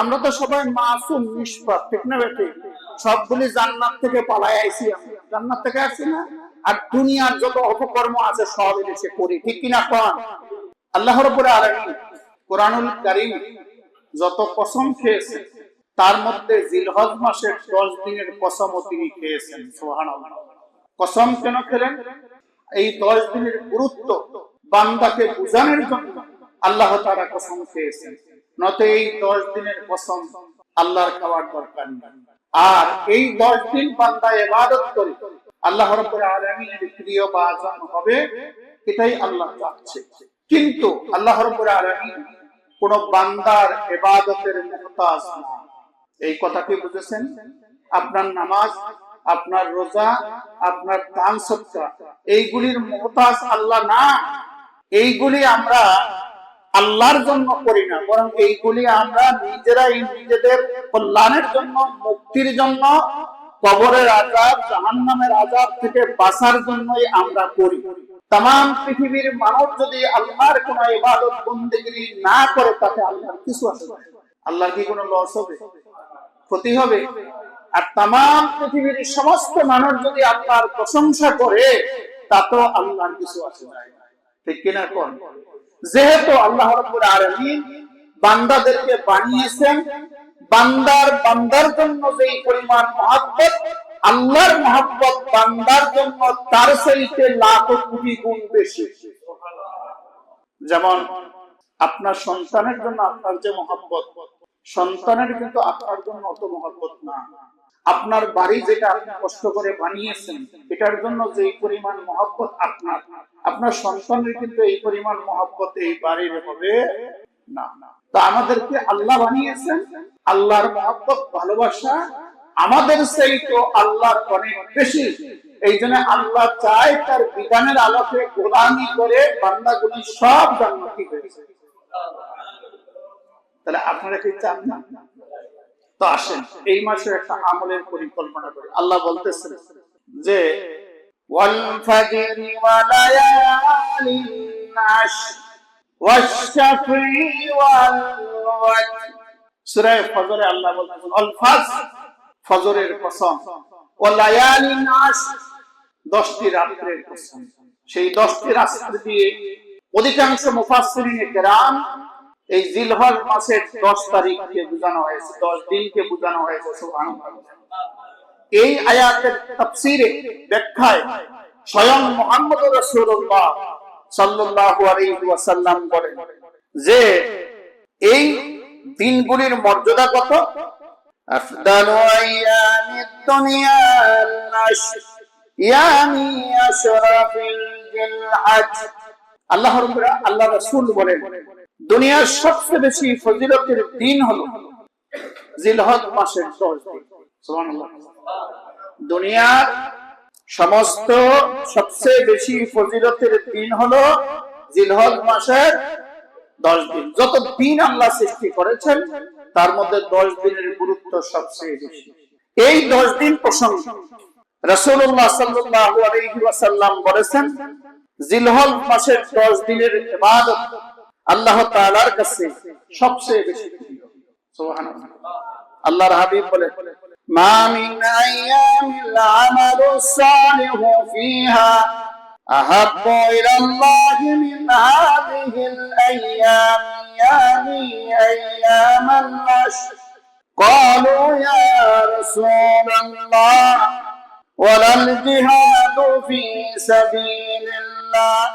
আমরা তো সবাই মাসুম, নিষ্পাপ, ঠিক না বেটি? সবগুলি জান্নাত থেকে পালাই আইছি জান্নাত থেকে আসছি না? আর দুনিয়ার যত অপকর্ম আছে, সব এসে করি, ঠিক কিনা কন? আল্লাহর উপরে আলামিন কোরআনুল কারীম যত কসম খেয়েছেন তার মধ্যে জিলহজ মাসের দশ দিনের কসমও তিনি খেয়েছেন, সুবহানাল্লাহ। কসম কেন খেলেন? এই দশ দিনের গুরুত্ব বান্দাকে বুঝানোর জন্য আল্লাহ তারা কসম খেয়েছেন। নতে দশ দিনের কসম আল্লাহর খাওয়ার দরকার আর এই দশ দিন বান্দা এবাদত করে আল্লাহ রব্বুল আলামিনের প্রিয় বা আজান হবে, এটাই আল্লাহ চাচ্ছে। কিন্তু আল্লাহ রব্বুল আলামিন কোন বান্দার এবাদতের মুহতাজ না। এই কথা কি বুঝেছেন? আপনার নামাজ, আপনার রোজা, আপনার দান সত্তা এইগুলির মুহতাজ আল্লাহ না। এইগুলি আমরা আল্লাহর জন্য করি না, বরং এইগুলি আমরা নিজেরাই নিজেদের কল্যাণের জন্য, মুক্তির জন্য, কবরের আজাব, জাহান্নামের আজাব থেকে বাঁচার জন্যই আমরা করি। তাম পৃথিবীর মানুষ যদি আল্লাহর কোন ইবাদত বন্দেগিরি না করে, তাতে আল্লাহর কিছু আসে না। আল্লাহর কি কোনো লস হবে? ক্ষতি হবে? আর তাম পৃথিবীর সমস্ত মানুষ যদি আল্লাহর প্রশংসা করে, তাতেও আল্লাহর কিছু আসে ঠিক কিনা কোন? যেহেতু আল্লাহ রাব্বুল আলামিন বান্দাদেরকে বানিয়েছেন, বান্দার বান্দার জন্য যেই পরিমাণ মহাব্বত, আল্লাহর মহাব্বত বান্দার জন্য তার চাইতে লাখ কোটি গুণ বেশি। যেমন আপনার সন্তানের জন্য আপনার যে মহাব্বত, সন্তানের কিন্তু আপনার জন্য অত মহাব্বত না। আপনার বাড়ি যেটা আপনি কষ্ট করে বানিয়েছেন, এটার জন্য যে পরিমাণ মহাব্বত আপনার আপনার সন্তানের কিন্তু এই পরিমাণ মহাব্বত এই বাড়ির হবে না। তো আমাদেরকে আল্লাহ বানিয়েছেন, আল্লাহর মহাব্বত, ভালোবাসা, আমাদের সেই তো আল্লাহর অনেক বেশি। এই জন্য আল্লাহ চায় তার বিধানের আলোকে গোলামি করে বান্দাগুলি সব জান্নাতি হয়েছে তাহলে আপনারা কি চান না? তো আসেন এই মাসে একটা আমলের পরিকল্পনা করি আল্লাহ বলতেছেন যে والفجر وليال عشر والشفع والوتر সূরা ফজরে আল্লাহ বলতেছেন অল ফাজ ফজরের কসম ও লায়ালিন আশর দশটি রাত্রের কসম সেই দশটি রাত্রি দিয়ে অধিকাংশ মুফাসসিরিনে কেরাম এই জিলহজ মাসের দশ তারিখকে বোঝানো হয়েছে, দশ দিনকে বোঝানো হয়েছে এই আয়াতের তাফসীরে ব্যাখ্যায় স্বয়ং মুহাম্মদ রাসূলুল্লাহ সাল্লাল্লাহু আলাইহি ওয়াসাল্লাম বলেন যে, এই দিনগুলির মর্যাদা কত? আফদালু আইয়ামিদ দুনিয়া আল-আশর ইয়ামি আশরাফিল জিলহজ। আল্লাহ আল্লাহ রাসূল বলেন দুনিয়ার সবচেয়ে বেশি ফজিলতের দিন হলো জিলহজ মাসের 10 দিন। দুনিয়ার সমস্ত সবচেয়ে বেশি ফজিলতের দিন হলো জিলহজ মাসের দশ দিন। যত দিন আল্লাহ সৃষ্টি করেছেন, তার মধ্যে দশ দিনের গুরুত্ব সবচেয়ে বেশি। এই দশ দিন প্রসঙ্গ রসুল্লাহ সাল্লাল্লাহু আলাইহি ওয়াসাল্লাম বলেছেন, জিলহজ মাসের দশ দিনের ইবাদত আল্লাহ তাআলার কাছে সবচেয়ে বেশি প্রিয় সুবহানাল্লাহ আল্লাহর হাবিব বলেন ما من أيام العمل الصالح فيها أحب إلى الله من هذه الأيام يعني أيام العشر قالوا يا رسول الله ولا الجهاد في سبيل الله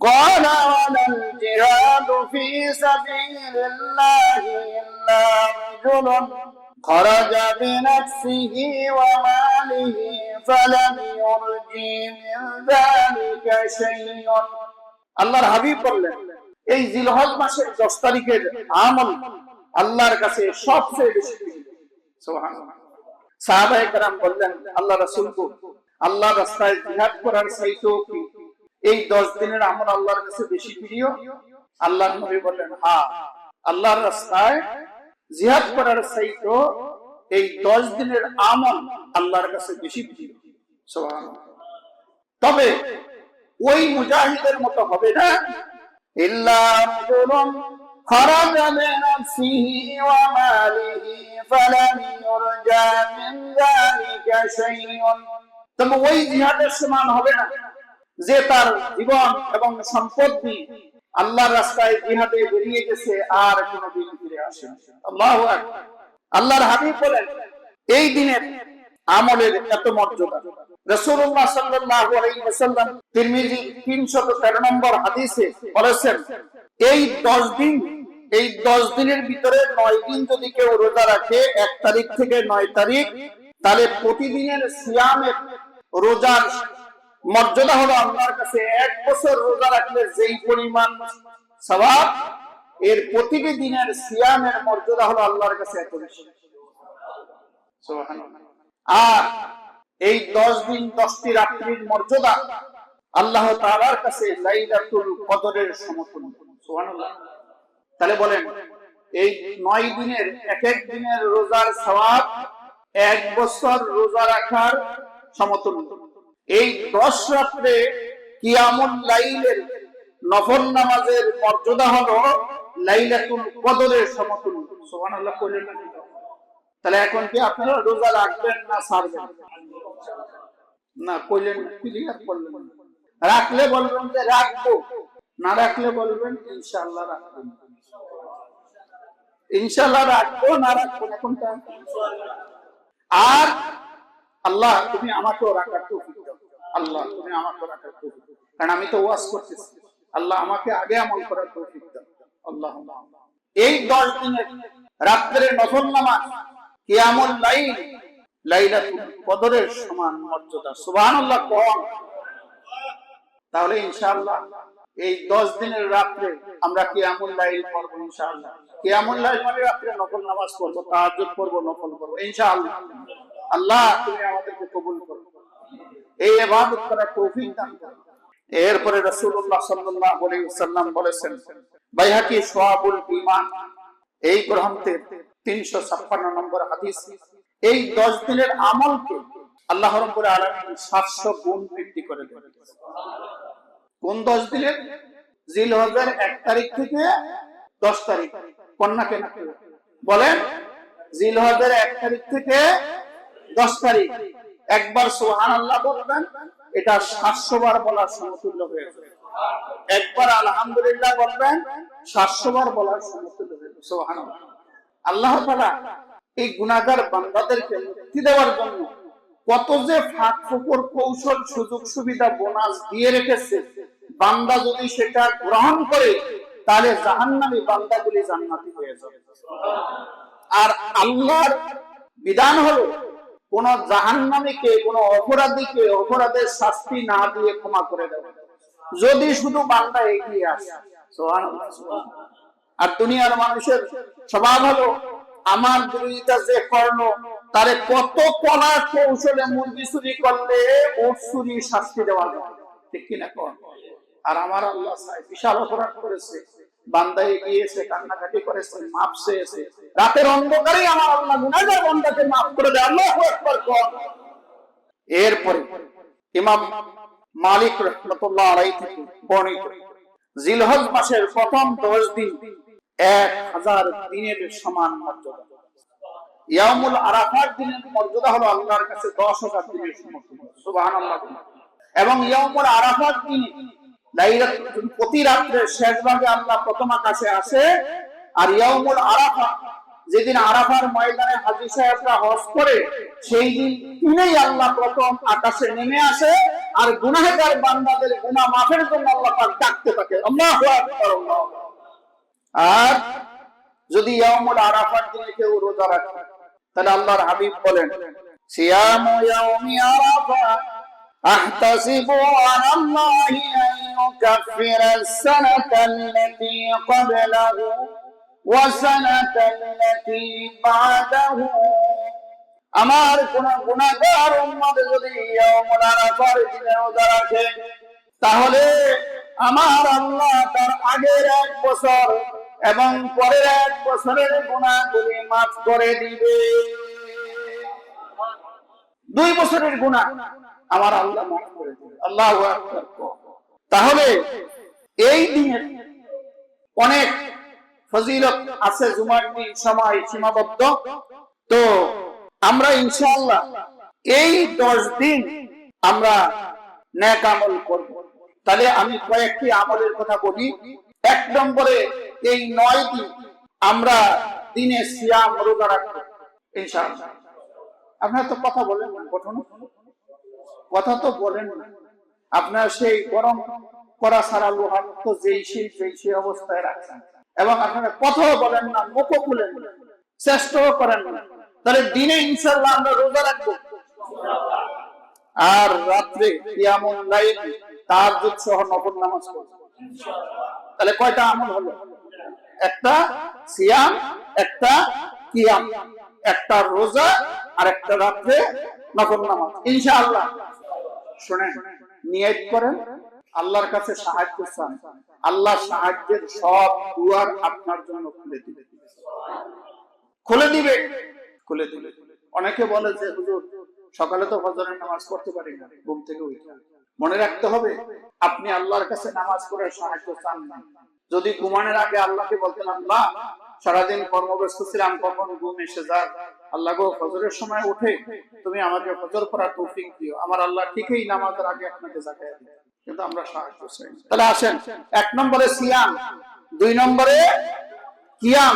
قال ولا الجهاد في سبيل الله إلا رجل خرج بنفسه وماله فلم يرجي من ذلك شيء আল্লাহর হাবিব বললেন এই জিলহজ মাসের দশ তারিখের আমল আল্লাহর কাছে সবচেয়ে বেশি প্রিয়। সুবহানাল্লাহ। সাহাবায়ে কেরাম বললেন আল্লাহ রাসূলকে আল্লাহ রাস্তায় জিহাদ করার চাইতেও কি এই দশ দিনের আমল আল্লাহর কাছে বেশি প্রিয় আল্লাহর নবী বললেন হ্যাঁ আল্লাহর রাস্তায় জিহাদ করার চাইতো এই দশ দিনের আমল আল্লাহর কাছে বেশি প্রিয় সুবহানাল্লাহ। তবে ওই মুজাহিদের মতো হবে না ইল্লা রাজুলুন خرج بنفسه وماله فلم يرجى من ذلك شيء তবে ওই জিহাদের সমান হবে না যে তার জীবন এবং সম্পদ আল্লাহর রাস্তায় জিহাদে বেরিয়ে গেছে, আর কোনোদিন ফিরে আসে আল্লাহ আল্লাহর হাবিব বলেন, এই দিনের আমলের এত মর্যাদা। রাসূলুল্লাহ সাল্লাল্লাহু আলাইহি ওয়াসাল্লাম তিরমিজি 313 নম্বর হাদিসে বলেছেন, এই 10 দিন, এই 10 দিনের ভিতরে 9 দিন যদি কেউ রোজা রাখে 1 তারিখ থেকে 9 তারিখ, তাহলে প্রতিদিনের রোজার মর্যাদা হলো আল্লাহর কাছে এক বছর রোজা রাখলে যেই পরিমাণ সওয়াব এর প্রতিটি দিনের সিয়ামের মর্যাদা হলো আল্লাহর কাছে এত আর এই দশ দিন, দশটি রাত্রির মর্যাদা আল্লাহ তাআলার কাছে লাইলাতুল কদরের সমতুল্য তাহলে বলেন, এই নয় দিনের, এক এক দিনের রোজার সওয়াব এক বছর রোজা রাখার সমতুল্য। এই দশ রাত্রে কিয়ামুল লাইলের নফল নামাজের মর্যাদা হলো লাইলাতুল কদরের সমতুল্য। সুবহানাল্লাহ, কইলেন না তাহলে এখন কি আপনারা রোজা রাখবেন না ছাড়বেন? না, কইলেন ক্লিয়ার করলেন রাখলে বলবেন যে রাখব, না রাখলে বলবেন ইনশাআল্লাহ রাখবেন ইনশাআল্লাহ রাখব, না রাখব না, কোনটা? আর আল্লাহ, তুমি আমাকেও রাখার তৌফিক আল্লাহ, তুমি তৌফিক দাও। কারণ আমি তো ওয়াজ করতেছি। আল্লাহ আমাকে আগে আমল করার তৌফিক দাও। আল্লাহ এই দশ রাত্রে নফল নামাজ, কিয়ামুল লাইল, লাইলাতুল কদরের সমান মর্যাদা। তাহলে ইনশাআল্লাহ এই দশ দিনের রাত্রে আমরা কিয়ামুল লাইল পড়ব ইনশাআল্লাহ। কিয়ামুল লাইল মানে রাত্রে নফল নামাজ পড়ব, তাহাজ্জুদ পড়ব, ইনশাআল্লাহ। আল্লাহ, তুমি আমাদেরকে কবুল করো। এই ইবাদত করার তৌফিক দান করো এরপরে রাসূলুল্লাহ সাল্লাল্লাহু আলাইহি ওয়াসাল্লাম বলেছেন, বাইহাকি সোয়াবুল ঈমান। এই গ্রন্থের 356 নম্বর হাদিস, এই 10 দিনের আমলকে আল্লাহ রাব্বুল আলামিন 700 গুণ বৃদ্ধি করে দেন। কোন 10 দিনের? জিলহজের 1 তারিখ থেকে 10 তারিখ। কন্যা কেনা বলেন জিলহজের 1 তারিখ থেকে 10 তারিখ। একবার সুবহানাল্লাহ বলবেন, এটা 700 বার বলার সমতুল্য হয়ে যাবে। একবার আলহামদুলিল্লাহ বলবেন 700 বার বলার সমতুল্য হয়ে যাবে। সুবহানাল্লাহ। আল্লাহ তাআলা এই গুনাহগার বান্দাদেরকে মুক্তি দেওয়ার জন্য কত যে ফাঁক ফোকর কৌশল, সুযোগ সুবিধা, বোনাস দিয়ে রেখেছে। বান্দা যদি সেটা গ্রহণ করে, তাহলে জাহান্নামী বান্দাগুলি জান্নাতি হয়ে যাবে। আর আল্লাহর বিধান হলো কোন জাহান্নামীকে কোন অপরাধীকে অপরাধের শাস্তি না দিয়ে ক্ষমা করে দেবে যদি শুধু বান্দা এগিয়ে আসে। আর দুনিয়ার মানুষের স্বভাব হলো, আমার বিরোধিতা যে করল, তারে কত কলা কৌশলে মুরগি চুরি করলে ওট চুরি শাস্তি দেওয়া যায়। ঠিক কিনা কর আর আমার আল্লাহ বিশাল অপরাধ করেছে। বান্দা এগিয়েছে কান্নাকাটি করেছে মাপ চেয়েছে। রাতের অন্ধকারেই আমার আল্লাহ গুনাহগার বান্দাকে মাফ করে দেয়, আল্লাহ আকবার, কর। এরপরে ইমাম মালিক রহমতুল্লাহ আলাই থেকে বর্ণিত, জিলহজ মাসের প্রথম দশ দিন এক হাজার দিনের সমান মর্যাদা। ইয়ামুল আরাফার দিনের মর্যাদা হলো আল্লাহর কাছে দশ হাজার দিনের সমতুল্য সুবহানাল্লাহ। এবং ইয়ামুল আরাফার দিনে প্রতি রাত্রে শেষ ভাগে আল্লাহ প্রথম আকাশে আসে আর ইয়ামুল আরাফা, যেদিন আরাফার ময়দানে হাজি সাহেবরা হজ করে, সেই দিন তিনিই আল্লাহ প্রথম আকাশে নেমে আসে আর গুনাহগার বান্দাদের গুনাহ মাফের জন্য আল্লাহ পাক ডাকতে থাকে আল্লাহু। আর যদি ইয়ামুল আরাফার দিনে কেউ রোজা রাখে, তাহলে আল্লাহর হাবিব বলেন, সিয়ামু ইয়াউমি আরাফা أحتسب على الله أن يكفر السنة التي قبله وسنة التي بعده আমার কোন গুণাগার উম্মত যদি ইয়াউমুল আরাফার দিনে রোজা রাখে তাহলে আমার আল্লাহ তার আগের এক বছর এবং পরের এক বছরের গুণাগুলি মাফ করে দিবে দুই বছরের গুণা আমার আল্লাহ আল্লাহ তাহলে এই দিনে অনেক ফজিলত আছে জুমার দিন, সময় সীমাবদ্ধ। তো আমরা ইনশাআল্লাহ এই দশ দিন আমরা ন্যাক আমল করব। তাহলে আমি কয়েকটি আমলের কথা বলি। এক নম্বরে এই নয় দিন আমরা দিনে সিয়াম রোজা রাখব, ইনশাআল্লাহ। আপনার তো কথা বলেন না গঠন কথা তো বলেন আপনার সেই গরম করা সারা লোহার তো যেই সেই সেই সেই অবস্থায় রাখছেন। এবং আপনারা কথাও বলেন না, মুখও খুলেন চেষ্টাও করেন না। তাহলে দিনে ইনশাল্লাহ আমরা রোজা রাখব। আর রাত্রে কিয়ামুল লাইল তাহাজ্জুদ সহ নফল নামাজ পড়ব। তাহলে কয়টা আমল হলো? একটা সিয়াম, একটা কিয়াম। একটা রোজা আর একটা রাত্রে নফল নামাজ। ইনশাআল্লাহ। শুনেন, নিয়ত করেন, আল্লাহর কাছে সাহায্য চান। আল্লাহ সাহায্যের সব দুয়ার আপনার জন্য খুলে দিবে। খুলে দিবে? খুলে দিবে। অনেকে বলে যে, হুজুর, সকালে তো ফজরের নামাজ পড়তে পারি না, ঘুম থেকে উঠে মনে রাখতে হবে, আপনি আল্লাহর কাছে নামাজ পড়ে সাহায্য চান না। যদি ঘুমানোর আগে আল্লাহকে বলতেন, আল্লাহ সারাদিন কর্মব্যস্ত ছিলাম, কখন ঘুম এসে যাক আল্লাহ গো, ফজরের সময় উঠে তুমি আমাকে ফজর পড়ার তৌফিক দিও। আমার আল্লাহ ঠিকই নামাজের আগে আপনাকে জাগায় কিন্তু আমরা সাহায্য চাই। তাহলে আসেন, এক নম্বরে সিয়াম, দুই নম্বরে কিয়াম।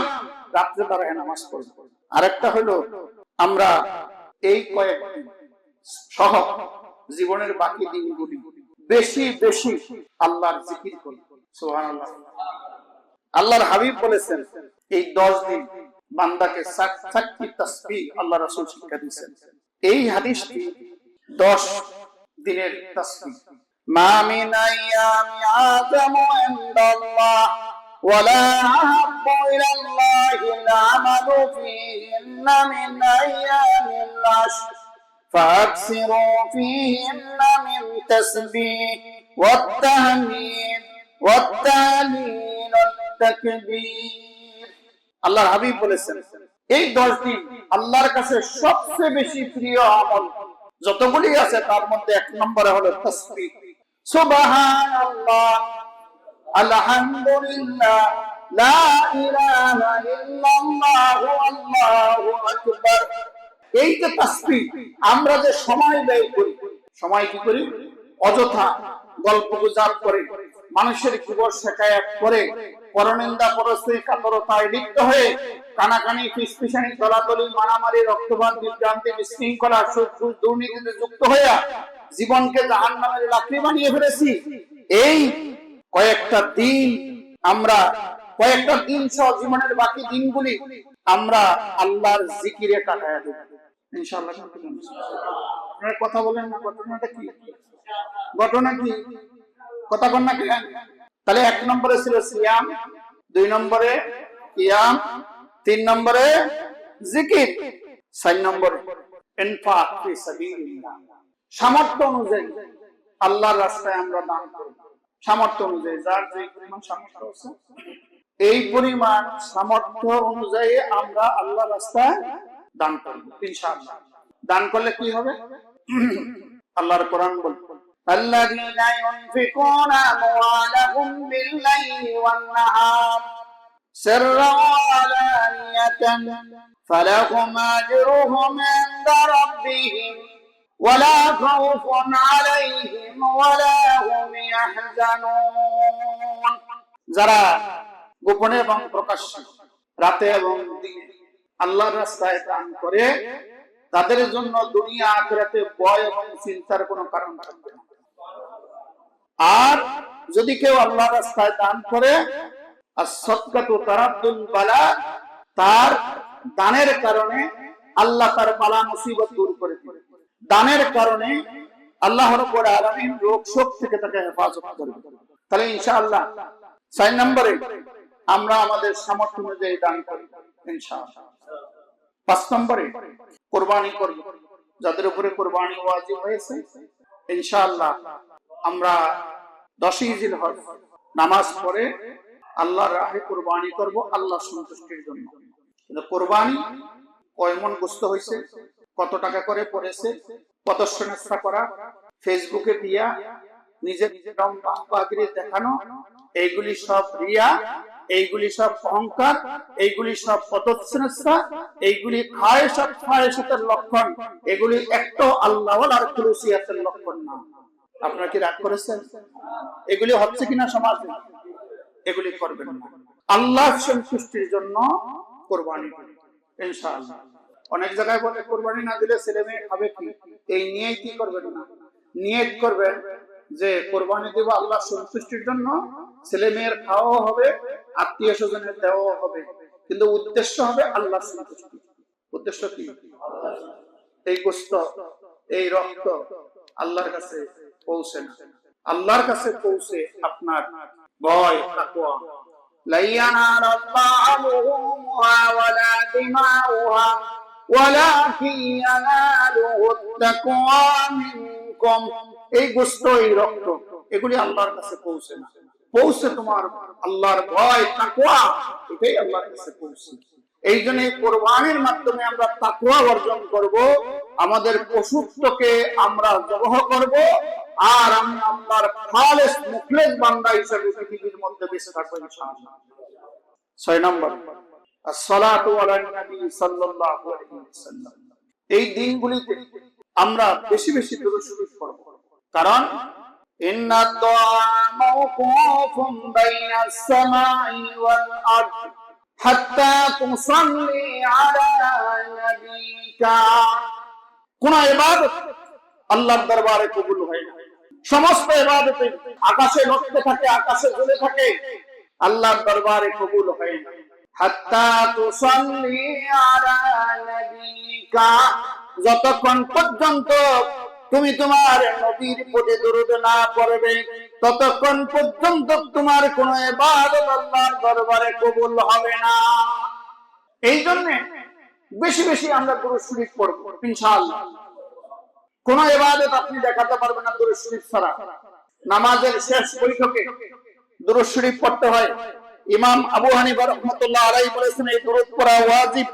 রাত্রে দাঁড়ায় নামাজ পড়ব। আরেকটা হলো, আমরা এই কয়েকদিন সহ জীবনের বাকি দিনগুলি বেশি বেশি আল্লাহর জিকির করি। সুবহানাল্লাহ। আল্লাহর হাবিব বলেছেন এই দশ দিন বান্দাকে সাত- সাতটি তসবিহ আল্লাহ রাসূল শিক্ষা দিয়েছেন এই হাদিসটি দশ দিনের তসবিহ মা মিন আইয়ামি আযামু ইনদাল্লাহ ولا أحب إلى الله العمل فيهن من أيام العشر فأكثروا فيهن من تسبيح والتهميد والتهليل والتكبير আল্লাহর হাবিব বলেছেন, এই দশ দিন আল্লাহর কাছে সবচেয়ে বেশি প্রিয় আমল। যতগুলি আছে, তার মধ্যে এক নম্বরে হলো আকবার। এই যে আমরা যে সময় ব্যয় করি, সময় কি করি? অযথা গল্প গুজব করে, মানুষের কিবর শেখায়াত করে পরনিন্দা পরশ্রী কাতরতায় লিপ্ত হয়ে কানাকানি ফিসফিসানি দলাদলি মারামারি রক্তপাত বিভ্রান্তি বিশৃঙ্খলা সুদ দুর্নীতিতে যুক্ত হয়ে জীবনকে জাহান নামের লাকড়ি বানিয়ে ফেলেছি। এই কয়েকটা দিন আমরা, কয়েকটা দিন সহ জীবনের বাকি দিনগুলি আমরা আল্লাহর জিকিরে কাটায় দেব। ইনশাআল্লাহ কথা বলেন না, ঘটনাটা কি? ঘটনা কি? কথা বল না কেন? তাহলে এক নম্বরে ছিল সিয়াম, দুই নম্বরে কিয়াম, তিন নম্বরে জিকির, চার নম্বরে সামর্থ্য অনুযায়ী আল্লাহর রাস্তায় আমরা দান করব। সামর্থ্য অনুযায়ী, যার যে পরিমাণ সামর্থ্য আছে, এই পরিমাণ সামর্থ্য অনুযায়ী আমরা আল্লাহ রাস্তায় দান করব, ইনশাআল্লাহ। দান করলে কি হবে? আল্লাহর কোরআন বলবে الذين ينفقون أموالهم بالليل والنهار سرا وعلانية فلهم أجرهم عند ربهم ولا خوف عليهم ولا هم يحزنون যারা গোপনে এবং প্রকাশ্যে রাতে এবং দিনে আল্লাহর রাস্তায় দান করে তাদের জন্য দুনিয়া আখেরাতে ভয় এবং চিন্তার কোনো কারণ থাকবে না আর যদি কেউ আল্লাহ রাস্তায় দান করে আর সৎকাত তারাদ্দুল বালা, তার দানের কারণে আল্লাহ তার বালা মুসিবত দূর করে দানের কারণে আল্লাহ রব্বুল আলামিন রোগ শোক থেকে তাকে হেফাজত করবে। তাহলে ইনশাআল্লাহ চার নম্বরে আমরা আমাদের সামর্থ্য অনুযায়ী দান করি, ইনশাআল্লাহ। পাঁচ নম্বরে কোরবানি করব যাদের উপরে কোরবানি ওয়াজিব হয়েছে, ইনশাআল্লাহ আমরা দশই জিল হজ নামাজ পড়ে আল্লাহর রাহে কোরবানি করব আল্লাহ সন্তুষ্টির জন্য। কোরবানি কয় মন গোস্ত হয়েছে কত টাকা করে পড়েছে? কত সংস্থা করা? ফেসবুকে দিয়া নিজের নিজের রং বাহবাগিরি দেখানো? এইগুলি সব রিয়া, এইগুলি সব অহংকার, এইগুলি সব পদশ্রেষ্ঠা এইগুলি খায়েসাত খায়েসাতের লক্ষণ, এগুলি একটা আল্লাহ আর লক্ষণ না। আপনারা কি রাগ করেছেন? এগুলি হচ্ছে কিনা সমাজে? এগুলি করবেন আল্লাহ সন্তুষ্টির জন্য কোরবানি অনেক জায়গায় বলে কোরবানি না দিলে ছেলে মেয়ে খাবে কি? এই নিয়ে কি করবেন না? নিয়ত করবেন যে কোরবানি দেব আল্লাহ সন্তুষ্টির জন্য, ছেলে মেয়ের খাওয়াও হবে, আত্মীয় স্বজনের দেওয়াও হবে। কিন্তু উদ্দেশ্য হবে আল্লাহ সন্তুষ্টি। উদ্দেশ্য কি? এই গোস্ত, এই রক্ত আল্লাহর কাছে পৌঁছে না আল্লাহর কাছে পৌঁছে আপনার ভয় তাকওয়া لا ينال الله لحومها ولا دماؤها ولكن يناله التقوى منكم এই গোস্ত এই রক্ত এগুলি আল্লাহর কাছে পৌঁছে না পৌঁছে তোমার আল্লাহর ভয় তাকওয়া এটাই আল্লাহর কাছে পৌঁছে এই জন্য এই কোরবানির মাধ্যমে আমরা তাকুয়া অর্জন করব আমাদের পশুত্বকে আমরা জবহ করব আর আমি আল্লাহর খালেস মুখলেস বান্দা হিসেবে পৃথিবীর মধ্যে বেঁচে থাকব ছয় নম্বর এই দিনগুলিতে আমরা বেশি বেশি দুরূদ কারণ কোন ইবাদত আল্লাহর দরবারে কবুল হয় না। সমস্ত ইবাদতে আকাশে লক্ষ্য থাকে, আকাশে জ্বলে থাকে, আল্লাহর দরবারে কবুল হয় না। যতক্ষণ পর্যন্ত তুমি তোমার দরুদ না পড়বে, ততক্ষণ পর্যন্ত তোমার কোন দরবারে কবুল হবে না। এই জন্য বেশি বেশি আমরা দুরূদ শরীফ পড়ব, ইনশাআল্লাহ। কোন ইবাদত আপনি দেখাতে পারবেন না দুরূদ শরীফ ছাড়া। নামাজের শেষ বৈঠকে দুরূদ শরীফ পড়তে হয়। ইমাম আবু হানিফা রাহমাতুল্লাহ আলাইহি বলেছেন, এই দুরূদ পড়া ওয়াজিব।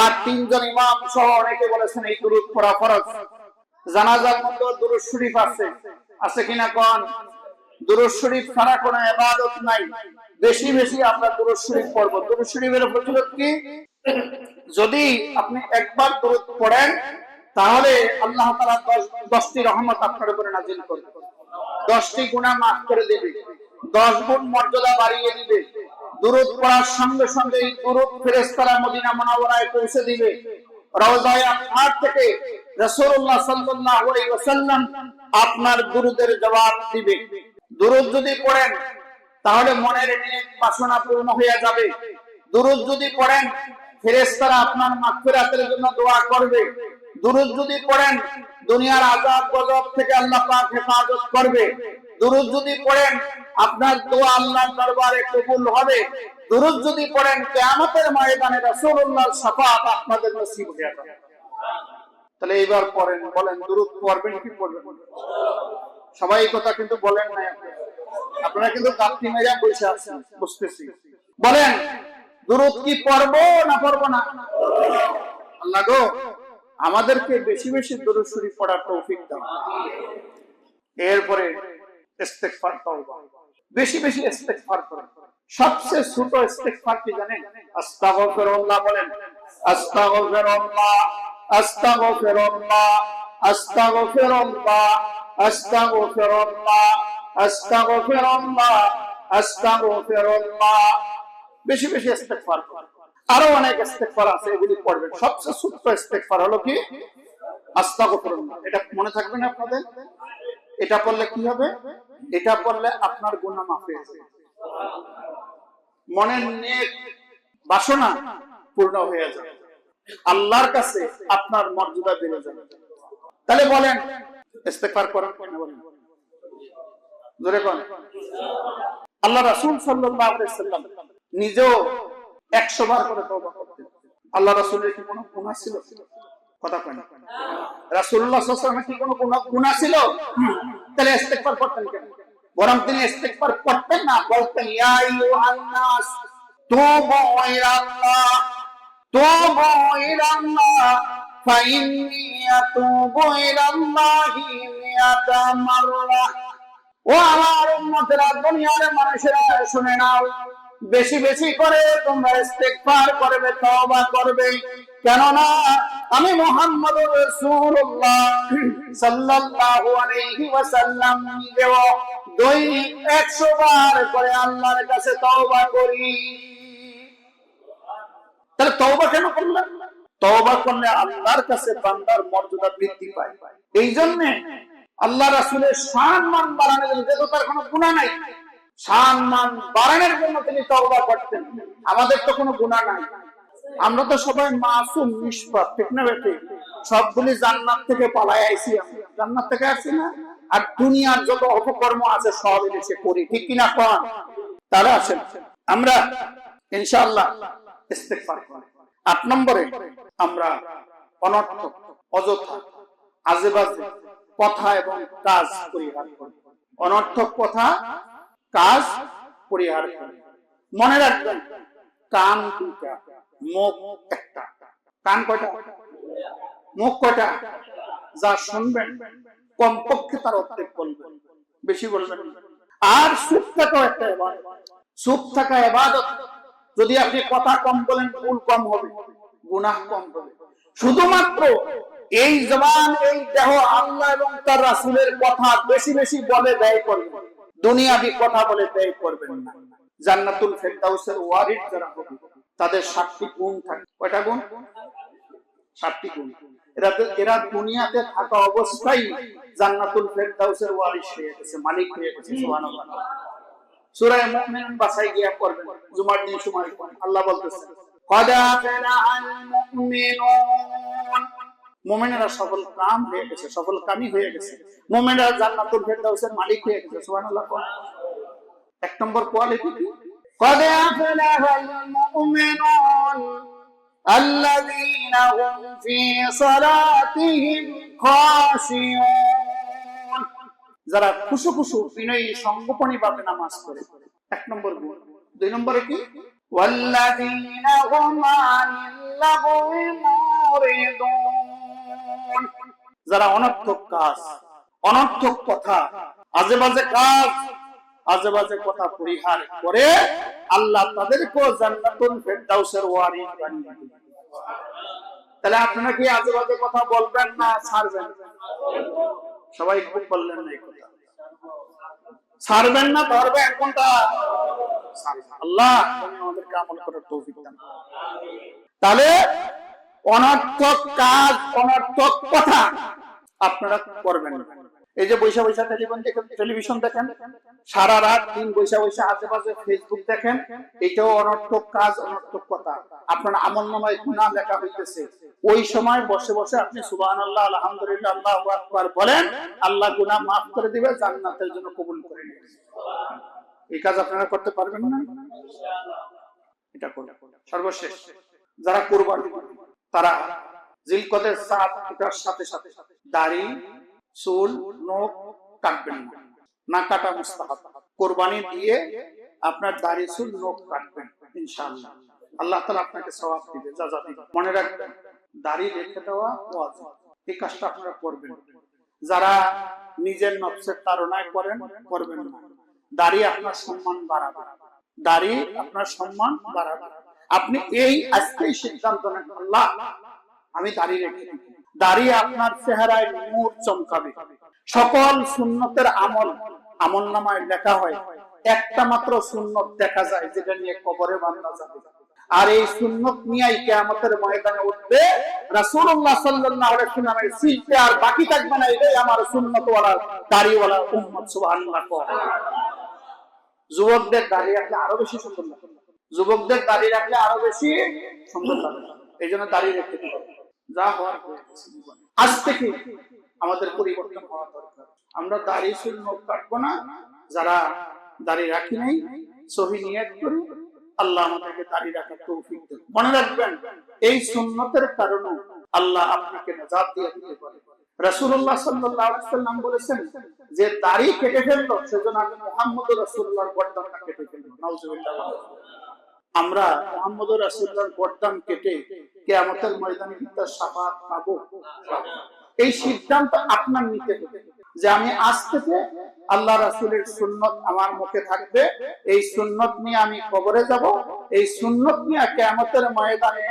আর তিনজন ইমাম সহ অনেকে বলেছেন, এই দুরূদ পড়া ফরজ। জানাজার মধ্যে দুরূদ শরীফ আছে। আছে কিনা কোন? দুরূদ শরীফ ছাড়া কোনো ইবাদত নাই। বেশি বেশি আমরা দুরূদ শরীফ পড়ব। দুরূদ শরীফের ফজিলত কি? যদি আপনি একবার দুরূদ পড়েন তাহলে আল্লাহ দশ- দশটি রহমত আপনার উপরে নাজিল করবে। দশটি গুনাহ মাফ করে দেবে। দশ গুণ মর্যাদা বাড়িয়ে দিবে। দুরূদ পড়ার সঙ্গে সঙ্গে এই দুরূদ ফেরেশতারা মদিনা মুনাওয়ারায় পৌঁছে দিবে। থেকে আপনার দুরূদের জবাব দিবে। যদি পড়েন, তাহলে মনের নেক বাসনা পূর্ণ হয়ে যাবে। যদি পড়েন, ফেরেশতারা আপনার মাগফিরাতের জন্য দোয়া করবে। দুরূদ যদি পড়েন, দুনিয়ার আজাদ গজব থেকে আল্লাহ পাক হেফাজত করবে। দুরূদ যদি পড়েন, আপনার দোয়া আল্লাহর দরবারে কবুল হবে। দুরূদ যদি পড়েন, কিয়ামতের ময়দানে রাসূলুল্লাহর শাফাআত আপনাদের নসিব হয়ে যাবে। তাহলে এইবার পড়েন, বলেন, দুরূদ পড়বেন কি পড়বেন? সবাই কথা কিন্তু বলেন না আপনারা কিন্তু গাপ্তি মেরা বসে আছেন, বুঝতেছি। বলেন, দুরূদ কি পড়ব না পড়ব না? আল্লাহ গো আমাদেরকে বেশি বেশি দুরূদ পড়ার তৌফিক দাও। এরপরে ইস্তেগফার তওবা বেশি বেশি ইস্তেগফার করুন সবচেয়ে ছোট ইস্তেগফার কি জানেন? আস্তাগফিরুল্লাহ বলেন, আস্তাগফিরুল্লাহ আস্তাগফিরুল্লাহ আস্তাগফিরুল্লাহ আস্তাগফিরুল্লাহ আস্তাগফিরুল্লাহ আস্তাগফিরুল্লাহ। বেশি বেশি ইস্তেগফার করুন আরও অনেক ইস্তেগফার আছে, এগুলি পড়বেন। সবচেয়ে ছোট ইস্তেগফার হলো কি? আস্তাগফিরুল্লাহ। এটা মনে থাকবে না আপনাদের? এটা পড়লে কি হবে? এটা পড়লে আপনার গুনাহ মাফ হয়ে মনের নেক বাসনা পূর্ণ হয়ে যাবে। আল্লাহর কাছে আপনার মর্যাদা বেড়ে যাবে। তাহলে বলেন ইস্তেগফার করেন বলেন? জোরে কোন আল্লাহ রাসূল সাল্লাম নিজেও 100 বার করে আল্লাহ রাসূলের কি কোনো গুনাহ ছিল? কথা কয় না। সাল্লাল্লাহু কি কোনো গুনাহ ছিল? তাহলে করতেন কেন? বরং তিনি করতেন না, বলতেন মানুষেরা, শুনে নাও। বেশি বেশি করে তোমরা ইস্তেগফার করবে, তওবা করবে। কেননা আমি মোহাম্মদ রাসূলুল্লাহ সাল্লাল্লাহু আলাইহি ওয়াসাল্লাম দৈনিক 100 বার করে আল্লাহর কাছে তওবা করি। তাহলে তওবা কেন করলেন তওবা করলে আল্লাহর কাছে বান্দার মর্যাদা বৃদ্ধি পায়। এই জন্য আল্লাহ রাসূলের সম্মান বাড়ানোর জন্য তার কোনো গুনাহ নাই। সম্মান বাড়ানোর জন্য তিনি তওবা করতেন। আমাদের তো কোনো গুনাহ নাই। আমরা তো সবাই মাসুম, নিষ্পাপ ঠিক না বেটি সবগুলি জান্নাত থেকে পালায় আইছি জান্নাত থেকে আসছি না? আর দুনিয়ার যত অপকর্ম আছে, সব এসে করি। ঠিক কিনা কন? তারা আছেন। আমরা ইনশাআল্লাহ ইস্তেগফার আট নম্বরে আমরা অনর্থক, অযথা, আজেবাজে, কথা এবং কাজ পরিহার করি। অনর্থক কথা কাজ পরিহার করি। মনে রাখবেন, কান দুটা মুখ একটা। কান কয়টা? মুখ কয়টা? যা শুনবেন, কমপক্ষে তার অর্ধেক বলবেন, বেশি বলবেন আর চুপ থাকাও একটা এবাদত চুপ থাকা এবাদত যদি আপনি কথা কম বলেন, ভুল কম হবে, গুনাহ কম হবে। শুধুমাত্র এই জবান, এই দেহ আল্লাহ এবং তার রাসুলের কথা বেশি বেশি বলে ব্যয় করবেন। দুনিয়াবি কথা বলে ব্যয় করবেন না জান্নাতুল ফেরদাউসের ওয়ারিদ যারা হবে তাদের সাতটি গুণ থাকে কয়টা গুণ সাতটি গুণ এরা তো- এরা দুনিয়াতে থাকা অবস্থায় জান্নাতুল ফেরদাউসের ওয়ারিস হয়ে গেছে মালিক হয়ে গেছে সুবহানাল্লাহ সূরা মুমিনুন বাসায় গিয়া পড়বেন জুমার দিন সময় পড়েন আল্লাহ বলতেছেন قد أفلح المؤمنون মুমিনেরা সফল কাম হয়ে গেছে সফল কামই হয়ে গেছে মুমিনেরা জান্নাতুল ফেরদাউসের মালিক হয়ে গেছে সুবহানাল্লাহ এক নম্বর কোয়ালিটি কি قد أفلح المؤمنون الذين هم في صلاتهم خاشعون যারা খুশু খুশু বিনয়ী সঙ্গোপনী ভাবে নামাজ পড়ে এক নম্বর গুণ দুই নম্বরে কি والذين هم عن اللغو معرضون যারা অনর্থক কাজ, অনর্থক কথা আজে বাজে কাজ আজে বাজে কথা পরিহার করে আল্লাহ তাদেরকে জান্নাতুল ফেরদাউসের ওয়ারিস বানিয়ে তাহলে আপনারা কি আজে বাজে কথা বলবেন না ছাড়বেন? সবাই খুব বললেন না এই কথা। ছাড়বেন না, ধরবেন কোনটা? আল্লাহ আমাদেরকে আমল করার তৌফিক দান। তাহলে অনর্থক কাজ, অনর্থক কথা আপনারা করবেন এই যে বৈশা বৈশা টেলিভিশন দেখেন টেলিভিশন দেখেন, সারা রাত দিন বৈশা বৈশা আশেপাশে ফেসবুক দেখেন, এটাও অনর্থক কাজ, অনর্থক কথা। আপনার আমল নামায় গুণা লেখা হইতেছে। ওই সময় বসে বসে আপনি সুবাহ আল্লাহ আলহামদুলিল্লাহ, আল্লাহ আকবার বলেন, আল্লাহ গুনাহ মাফ করে দিবে, জান্নাতের জন্য কবুল করে নেবে। এই কাজ আপনারা করতে পারবেন না? এটা করবেন সর্বশেষ, যারা কোরবানি তারা জিলকদের সাত এটার সাথে সাথে দাড়ি, চুল, নখ কাটবেন না। কাটা মুস্তাহাব। কোরবানি দিয়ে আপনার দাড়ি, চুল, নখ কাটবেন, ইনশাআল্লাহ। আল্লাহ আপনাকে দিবে, যা যা মনে রাখবেন, দাড়ি রেখে দেওয়া এই কাজটা আপনারা করবেন। যারা নিজের নফসের তাড়নায় করেন, করবেন না। দাড়ি আপনার সম্মান বাড়াবে। দাড়ি আপনার সম্মান বাড়াবে। আপনি এই আজকেই সিদ্ধান্ত নেন আল্লাহ, আমি দাড়ি রেখে দিব। দাড়ি আপনার চেহারায় নূর চমকাবে। সকল সুন্নতের আমল আমল নামায় লেখা হয়। একটা মাত্র সুন্নত দেখা যায়, যেটা নিয়ে কবরে বান্ধা যাবে। আর এই সুন্নত নিয়েই কেয়ামতের ময়দানে উঠবে রাসূলুল্লাহ সাল্লাল্লাহু আলাইহি ওয়াসাল্লামের শিল্পে আর বাকি থাকবে না, এটাই আমার সুন্নতওয়ালা, দাড়িওয়ালা উম্মত, সুবহানাল্লাহ। যুবকদের দাড়ি রাখলে আরও বেশি সুন্দর লাগে যুবকদের দাড়ি রাখলে আরও বেশি সুন্দর এই জন্য দাড়ি রাখতে হবে। যা হওয়ার। আজ থেকে আমাদের পরিবর্তন হওয়া দরকার। আমরা দাড়ি চুল নখ কাটবো না, যারা দাড়ি রাখি নাই, সহি নিয়ত আল্লাহ আমাদেরকে দাড়ি রাখার তৌফিক দেন। মনে রাখবেন, এই সুন্নতের কারণে আল্লাহ আপনাকে নাজাত দিয়ে দিতে পারে। রাসূলুল্লাহ সাল্লাল্লাহু আলাইহি সাল্লাম বলেছেন, যে দাড়ি কেটে ফেলল, সেজন্য আমি মুহাম্মদ রাসূলুল্লাহর গর্দানটা কেটে ফেলব। নাউজুবিল্লাহ আমরা মুহাম্মদ রাসূলুল্লাহর গর্দান কেটে কিয়ামতের ময়দানে তার শাফাত পাবো। এই সিদ্ধান্ত আপনার নিতে হবে যে আমি আজ থেকে আল্লাহ রাসূলের সুন্নত আমার মুখে থাকবে, এই সুন্নত নিয়ে আমি কবরে যাব, এই সুন্নত নিয়ে কিয়ামতের ময়দানে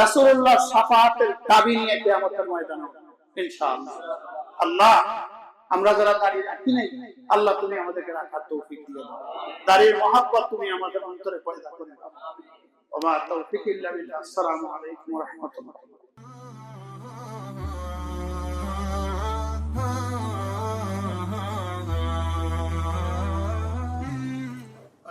রাসূলুল্লাহ শাফাআতের দাবি নিয়ে কিয়ামতের ময়দানে ইনশাআল্লাহ। আল্লাহ আমরা যারা দাঁড়িয়ে রাখি নাই আল্লাহ তুমি আমাদেরকে রাখার তৌফিক দিয়ে দাও। দাঁড়িয়ে মহাব্বত তুমি আমাদের অন্তরে পয়দা করে দাও। ওমা তৌফিক ইল্লা বিল্লাহ। আসসালামু আলাইকুম ওয়া রাহমাতুল্লাহ।